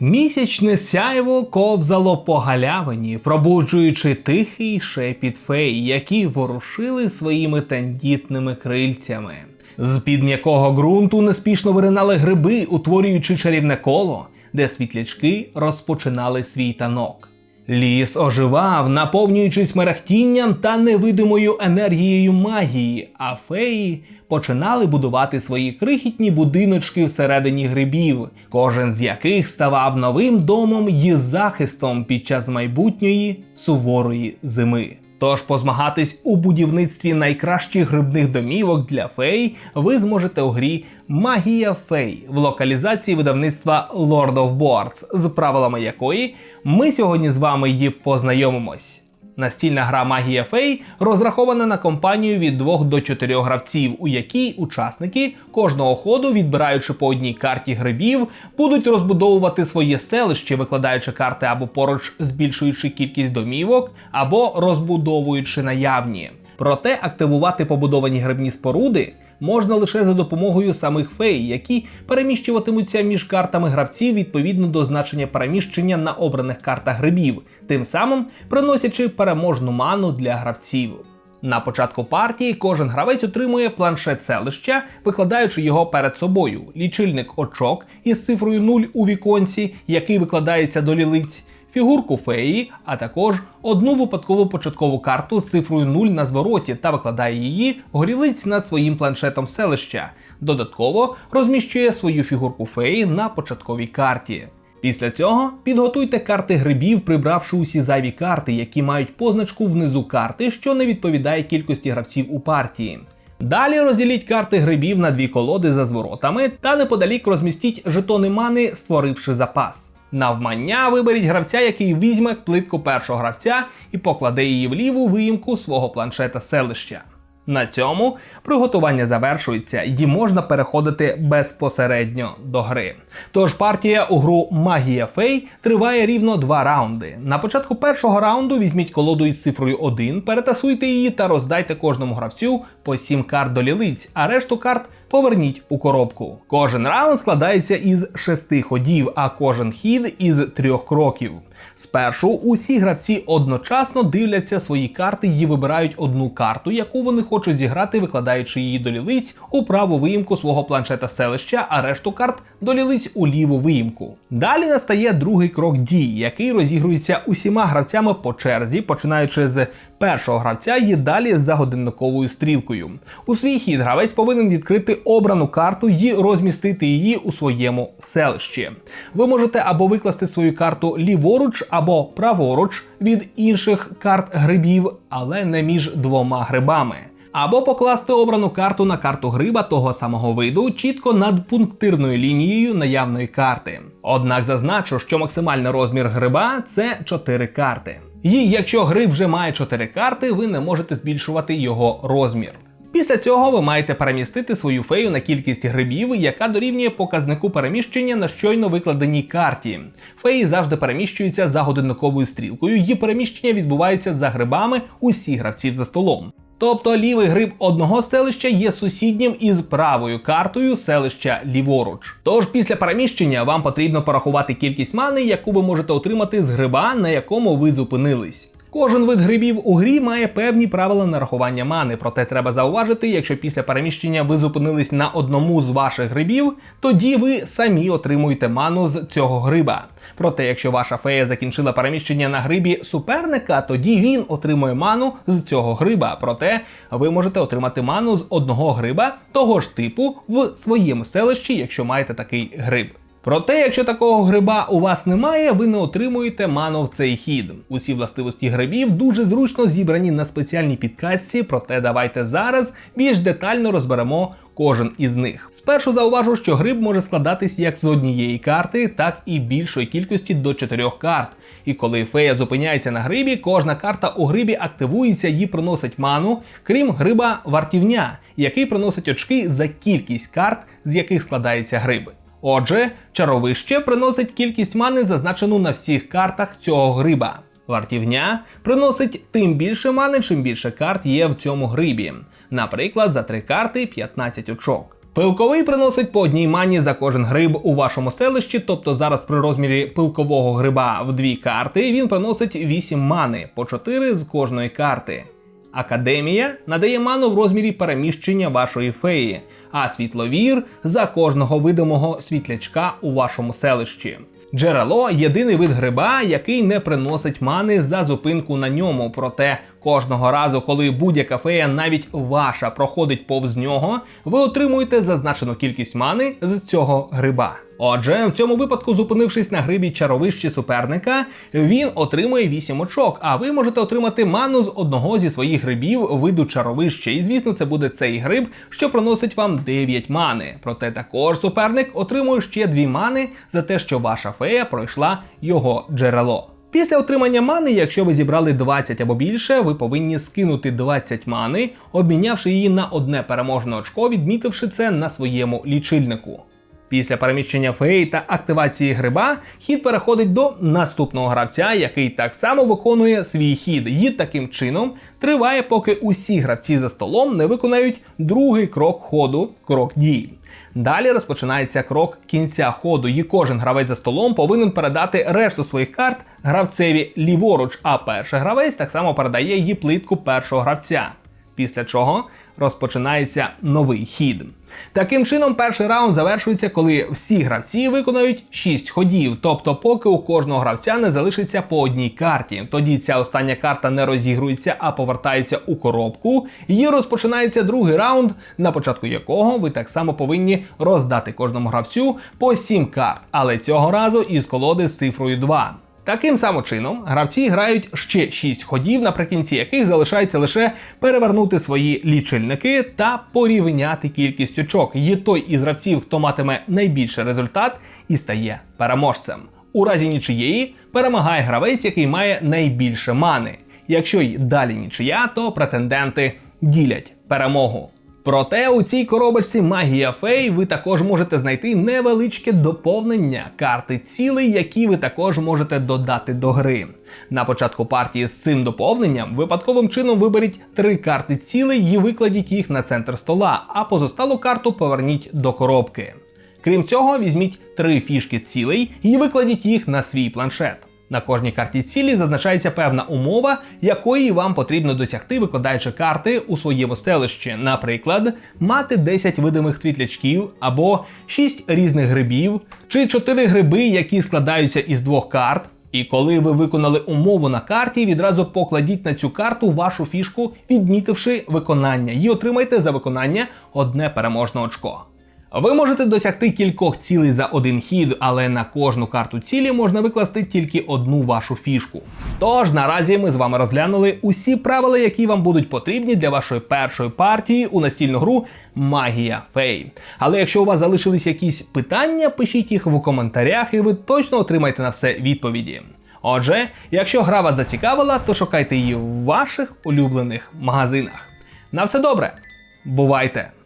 Місячне сяйво ковзало по галявині, пробуджуючи тихий шепіт фей, які ворушили своїми тендітними крильцями. З під м'якого ґрунту неспішно виринали гриби, утворюючи чарівне коло, де світлячки розпочинали свій танок. Ліс оживав, наповнюючись мерехтінням та невидимою енергією магії, а феї починали будувати свої крихітні будиночки всередині грибів, кожен з яких ставав новим домом і захистом під час майбутньої суворої зими. Тож позмагатись у будівництві найкращих грибних домівок для фей ви зможете у грі Магія Фей в локалізації видавництва Lord of Boards, з правилами якої ми сьогодні з вами її познайомимось. Настільна гра Магія Фей розрахована на компанію від 2 до 4 гравців, у якій учасники кожного ходу, відбираючи по одній карті грибів, будуть розбудовувати своє селище, викладаючи карти або поруч збільшуючи кількість домівок, або розбудовуючи наявні. Проте активувати побудовані грибні споруди можна лише за допомогою самих фей, які переміщуватимуться між картами гравців відповідно до значення переміщення на обраних картах грибів, тим самим приносячи переможну ману для гравців. На початку партії кожен гравець отримує планшет селища, викладаючи його перед собою, лічильник очок із цифрою 0 у віконці, який викладається до лілиць, фігурку феї, а також одну випадкову початкову карту з цифрою 0 на звороті та викладає її горілиць над своїм планшетом селища. Додатково розміщує свою фігурку феї на початковій карті. Після цього підготуйте карти грибів, прибравши усі зайві карти, які мають позначку внизу карти, що не відповідає кількості гравців у партії. Далі розділіть карти грибів на дві колоди за зворотами та неподалік розмістіть жетони мани, створивши запас. Навмання виберіть гравця, який візьме плитку першого гравця і покладе її в ліву виїмку свого планшета селища. На цьому приготування завершується і можна переходити безпосередньо до гри. Тож партія у гру Магія Фей триває рівно два раунди. На початку першого раунду візьміть колоду із цифрою 1, перетасуйте її та роздайте кожному гравцю по 7 карт до лілиць, а решту карт поверніть у коробку. Кожен раунд складається із 6 ходів, а кожен хід із 3 кроків. Спершу усі гравці одночасно дивляться свої карти і вибирають одну карту, яку вони хочуть зіграти, викладаючи її до лілиць у праву виїмку свого планшета селища, а решту карт до лілиць у ліву виїмку. Далі настає другий крок дій, який розігрується усіма гравцями по черзі, починаючи з першого гравця і далі за годинниковою стрілкою. У свій хід гравець повинен відкрити обрану карту і розмістити її у своєму селищі. Ви можете або викласти свою карту ліворуч, або праворуч від інших карт грибів, але не між двома грибами. Або покласти обрану карту на карту гриба того самого виду чітко над пунктирною лінією наявної карти. Однак зазначу, що максимальний розмір гриба це 4 карти. І якщо гриб вже має 4 карти, ви не можете збільшувати його розмір. Після цього ви маєте перемістити свою фею на кількість грибів, яка дорівнює показнику переміщення на щойно викладеній карті. Феї завжди переміщуються за годинниковою стрілкою, її переміщення відбувається за грибами усіх гравців за столом. Тобто лівий гриб одного селища є сусіднім із правою картою селища ліворуч. Тож після переміщення вам потрібно порахувати кількість мани, яку ви можете отримати з гриба, на якому ви зупинились. Кожен вид грибів у грі має певні правила нарахування мани, проте треба зауважити, якщо після переміщення ви зупинились на одному з ваших грибів, тоді ви самі отримуєте ману з цього гриба. Проте, якщо ваша фея закінчила переміщення на грибі суперника, тоді він отримує ману з цього гриба. Проте ви можете отримати ману з одного гриба того ж типу в своєму селищі, якщо маєте такий гриб. Проте, якщо такого гриба у вас немає, ви не отримуєте ману в цей хід. Усі властивості грибів дуже зручно зібрані на спеціальній підказці, проте давайте зараз більш детально розберемо кожен із них. Спершу зауважу, що гриб може складатись як з однієї карти, так і більшої кількості до чотирьох карт. І коли фея зупиняється на грибі, кожна карта у грибі активується і приносить ману, крім гриба вартівня, який приносить очки за кількість карт, з яких складається гриб. Отже, чаровище приносить кількість мани, зазначену на всіх картах цього гриба. Вартівня приносить тим більше мани, чим більше карт є в цьому грибі. Наприклад, за три карти 15 очок. Пилковий приносить по одній мані за кожен гриб у вашому селищі, тобто зараз при розмірі пилкового гриба в дві карти він приносить 8 мани, по 4 з кожної карти. Академія надає ману в розмірі переміщення вашої феї, а світловір за кожного видимого світлячка у вашому селищі. Джерело єдиний вид гриба, який не приносить мани за зупинку на ньому. Проте кожного разу, коли будь-яка фея, навіть ваша, проходить повз нього, ви отримуєте зазначену кількість мани з цього гриба. Отже, в цьому випадку, зупинившись на грибі чаровищі суперника, він отримує 8 очок, а ви можете отримати ману з одного зі своїх грибів виду чаровище. І звісно, це буде цей гриб, що приносить вам 9 мани. Проте також суперник отримує ще 2 мани за те, що ваша фея пройшла його джерело. Після отримання мани, якщо ви зібрали 20 або більше, ви повинні скинути 20 мани, обмінявши її на одне переможне очко, відмітивши це на своєму лічильнику. Після переміщення феї та активації гриба хід переходить до наступного гравця, який так само виконує свій хід. Хід таким чином триває, поки усі гравці за столом не виконають другий крок ходу, крок дій. Далі розпочинається крок кінця ходу, і кожен гравець за столом повинен передати решту своїх карт гравцеві ліворуч, а перший гравець так само передає її плитку першого гравця. Після чого розпочинається новий хід. Таким чином, перший раунд завершується, коли всі гравці виконають 6 ходів, тобто поки у кожного гравця не залишиться по одній карті. Тоді ця остання карта не розігрується, а повертається у коробку. І розпочинається другий раунд, на початку якого ви так само повинні роздати кожному гравцю по 7 карт, але цього разу із колоди з цифрою 2. Таким самим чином, гравці грають ще 6 ходів, наприкінці яких залишається лише перевернути свої лічильники та порівняти кількість очок. Є той із гравців, хто матиме найбільший результат і стає переможцем. У разі нічиєї перемагає гравець, який має найбільше мани. Якщо й далі нічия, то претенденти ділять перемогу. Проте у цій коробочці магія фей ви також можете знайти невеличке доповнення карти цілей, які ви також можете додати до гри. На початку партії з цим доповненням випадковим чином виберіть три карти цілей і викладіть їх на центр стола, а позосталу карту поверніть до коробки. Крім цього, візьміть три фішки цілей і викладіть їх на свій планшет. На кожній карті цілі зазначається певна умова, якої вам потрібно досягти, викладаючи карти у своєму селищі. Наприклад, мати 10 видимих світлячків або 6 різних грибів, чи 4 гриби, які складаються із двох карт. І коли ви виконали умову на карті, відразу покладіть на цю карту вашу фішку, відмітивши виконання, і отримайте за виконання одне переможне очко. Ви можете досягти кількох цілей за один хід, але на кожну карту цілі можна викласти тільки одну вашу фішку. Тож наразі ми з вами розглянули усі правила, які вам будуть потрібні для вашої першої партії у настільну гру Магія Фей. Але якщо у вас залишились якісь питання, пишіть їх в коментарях, і ви точно отримаєте на все відповіді. Отже, якщо гра вас зацікавила, то шукайте її в ваших улюблених магазинах. На все добре, бувайте!